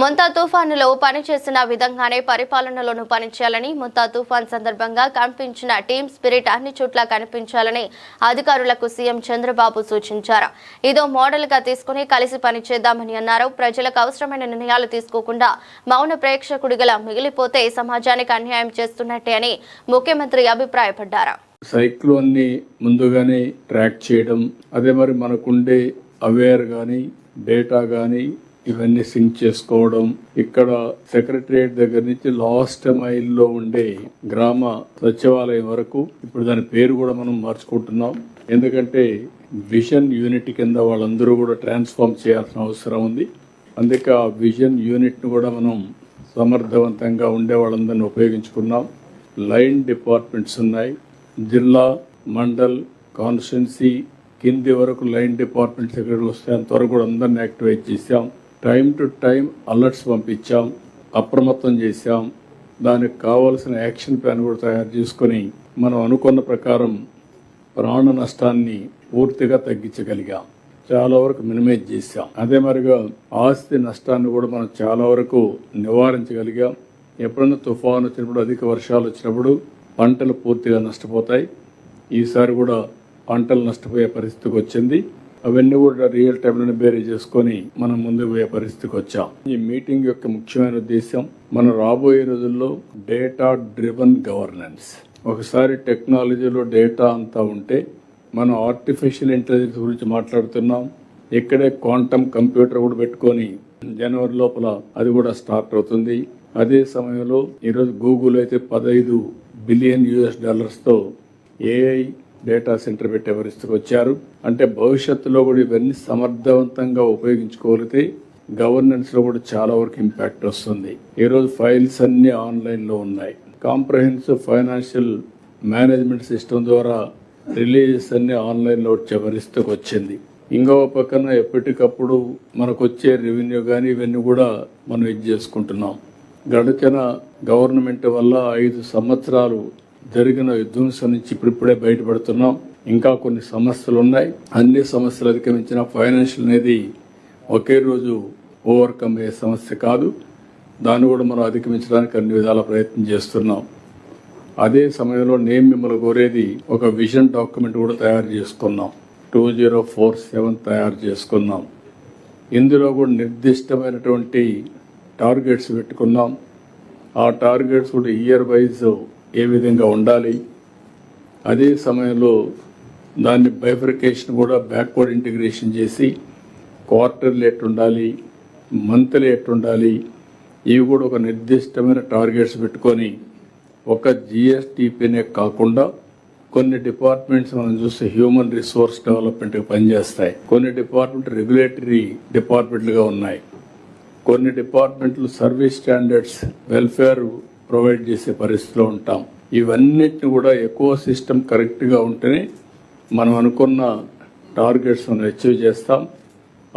ముంతా తుఫానులో పనిచేసిన విధంగానే పరిపాలనలోనూ పనిచేయాలని ముంతా తుఫాన్ సందర్భంగా కనిపించిన టీం స్పిరిట్ అన్ని చోట్ల కనిపించాలని అధికారులకు సీఎం చంద్రబాబు సూచించారు. ఇదో మోడల్గా తీసుకుని కలిసి పనిచేద్దామని అన్నారు. ప్రజలకు అవసరమైన నిర్ణయాలు తీసుకోకుండా మౌన ప్రేక్షకుడిగా మిగిలిపోతే సమాజానికి అన్యాయం చేస్తున్నట్టే అని ముఖ్యమంత్రి అభిప్రాయపడ్డారు. సైక్లోన్ని ముందుగానే ట్రాక్ చేయడం అదే మరి మనకుండే అవేర్ గాని డేటా గాని ఇవన్నీ సింక్ చేసుకోవడం. ఇక్కడ సెక్రటరియట్ దగ్గర నుంచి లాస్ట్ మైల్లో ఉండే గ్రామ సచివాలయం వరకు ఇప్పుడు దాని పేరు కూడా మనం మార్చుకుంటున్నాం. ఎందుకంటే విజన్ యూనిట్ కింద వాళ్ళందరూ కూడా ట్రాన్స్ఫార్మ్ చేయాల్సిన అవసరం ఉంది. అందుకే ఆ విజన్ యూనిట్ను కూడా మనం సమర్థవంతంగా ఉండే వాళ్ళందరినీ ఉపయోగించుకున్నాం. లైన్ డిపార్ట్మెంట్స్ ఉన్నాయి. జిల్లా మండల్ కాన్స్టిట్యున్సీ కింది వరకు లైన్ డిపార్ట్మెంట్ సెక్రటరీలు వస్తే అంతవరకు కూడా అందరిని యాక్టివేట్ చేశాం. టైం టు టైం అలర్ట్స్ పంపించాం అప్రమత్తం చేశాం. దానికి కావలసిన యాక్షన్ ప్లాన్ కూడా తయారు చేసుకొని మనం అనుకున్న ప్రకారం ప్రాణ నష్టాన్ని పూర్తిగా తగ్గించగలిగాం. చాలా వరకు మినిమైజ్ చేశాం. అదే మరిగా ఆస్తి నష్టాన్ని కూడా మనం చాలా వరకు నివారించగలిగాం. ఎప్పుడైనా తుఫాను వచ్చినప్పుడు అధిక వర్షాలు వచ్చినప్పుడు పంటలు పూర్తిగా నష్టపోతాయి. ఈసారి కూడా పంటలు నష్టపోయే పరిస్థితికి వచ్చింది. అవన్నీ కూడా రియల్ టైంలోనే బేరీ చేసుకొని మనం ముందు పోయే పరిస్థితికి వచ్చాం. ఈ మీటింగ్ యొక్క ముఖ్యమైన ఉద్దేశం మనం రాబోయే రోజుల్లో డేటా డ్రివన్ గవర్నెన్స్ ఒకసారి టెక్నాలజీలో డేటా అంతా ఉంటే మనం ఆర్టిఫిషియల్ ఇంటెలిజెన్స్ గురించి మాట్లాడుతున్నాం. ఇక్కడే క్వాంటమ్ కంప్యూటర్ కూడా పెట్టుకొని జనవరి లోపల అది కూడా స్టార్ట్ అవుతుంది. అదే సమయంలో ఈరోజు గూగుల్ అయితే పదహైదు బిలియన్ యుఎస్ డాలర్స్తో ఏఐ డేటా సెంటర్ పెట్టే పరిస్థితికి వచ్చారు అంటే భవిష్యత్తులో కూడా ఇవన్నీ సమర్థవంతంగా ఉపయోగించుకోగలిగితే గవర్నెన్స్లో కూడా చాలా వరకు ఇంపాక్ట్ వస్తుంది. ఈ రోజు ఫైల్స్ అన్ని ఆన్లైన్లో ఉన్నాయి. కాంప్రహెన్సివ్ ఫైనాన్షియల్ మేనేజ్మెంట్ సిస్టమ్ ద్వారా రిలీజెస్ అన్ని ఆన్లైన్లో వచ్చే పరిస్థితికి వచ్చింది. ఇంకో పక్కన ఎప్పటికప్పుడు మనకు వచ్చే రెవెన్యూ కానీ ఇవన్నీ కూడా మనం ఇది చేసుకుంటున్నాం. గడిచిన గవర్నమెంట్ వల్ల ఐదు సంవత్సరాలు జరిగిన విధ్వంసం నుంచి ఇప్పుడిప్పుడే బయటపడుతున్నాం. ఇంకా కొన్ని సమస్యలు ఉన్నాయి అన్ని సమస్యలు అధిగమించిన ఫైనాన్షియల్ అనేది ఒకే రోజు ఓవర్కమ్ అయ్యే సమస్య కాదు. దాన్ని కూడా మనం అధిగమించడానికి అన్ని విధాల ప్రయత్నం చేస్తున్నాం. అదే సమయంలో నేను మిమ్మల్ని కోరేది ఒక విజన్ డాక్యుమెంట్ కూడా తయారు చేసుకున్నాం. టూ జీరో ఫోర్ సెవెన్ తయారు చేసుకున్నాం. ఇందులో కూడా నిర్దిష్టమైనటువంటి టార్గెట్స్ పెట్టుకున్నాం. ఆ టార్గెట్స్ కూడా ఇయర్ వైజ్ ఏ విధంగా ఉండాలి? అదే సమయంలో దాన్ని బైఫర్కేషన్ కూడా బ్యాక్వర్డ్ ఇంటిగ్రేషన్ చేసి క్వార్టర్లు ఎట్టుండాలి మంత్లీ ఎట్టుండాలి ఇవి కూడా ఒక నిర్దిష్టమైన టార్గెట్స్ పెట్టుకొని ఒక జిఎస్టిపినే కాకుండా కొన్ని డిపార్ట్మెంట్స్ మనం చూస్తే హ్యూమన్ రిసోర్స్ డెవలప్మెంట్కి పనిచేస్తాయి. కొన్ని డిపార్ట్మెంట్ రెగ్యులేటరీ డిపార్ట్మెంట్లుగా ఉన్నాయి. కొన్ని డిపార్ట్మెంట్లు సర్వీస్ స్టాండర్డ్స్ వెల్ఫేర్ ప్రొవైడ్ చేసే పరిస్థితిలో ఉంటాం. ఇవన్నిటిని కూడా ఎక్కువ సిస్టమ్ కరెక్ట్గా ఉంటేనే మనం అనుకున్న టార్గెట్స్ మనం అచీవ్ చేస్తాం.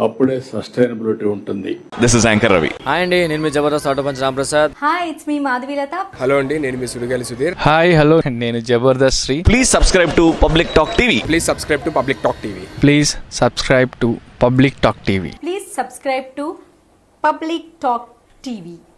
అప్పుడే సస్టైనబిలిటీ ఉంటుంది. This is anchor Ravi hi అండి నేను మీ Jabardasth auto punch Ramprasad. Hi it's me Madhavilatha hello అండి నేను మీ సుడిగాలి సుధీర్. హాయ్ హలో నేను Jabardasth Sri. Please subscribe to public talk TV please subscribe to public talk TV please subscribe to public talk TV please subscribe to public talk TV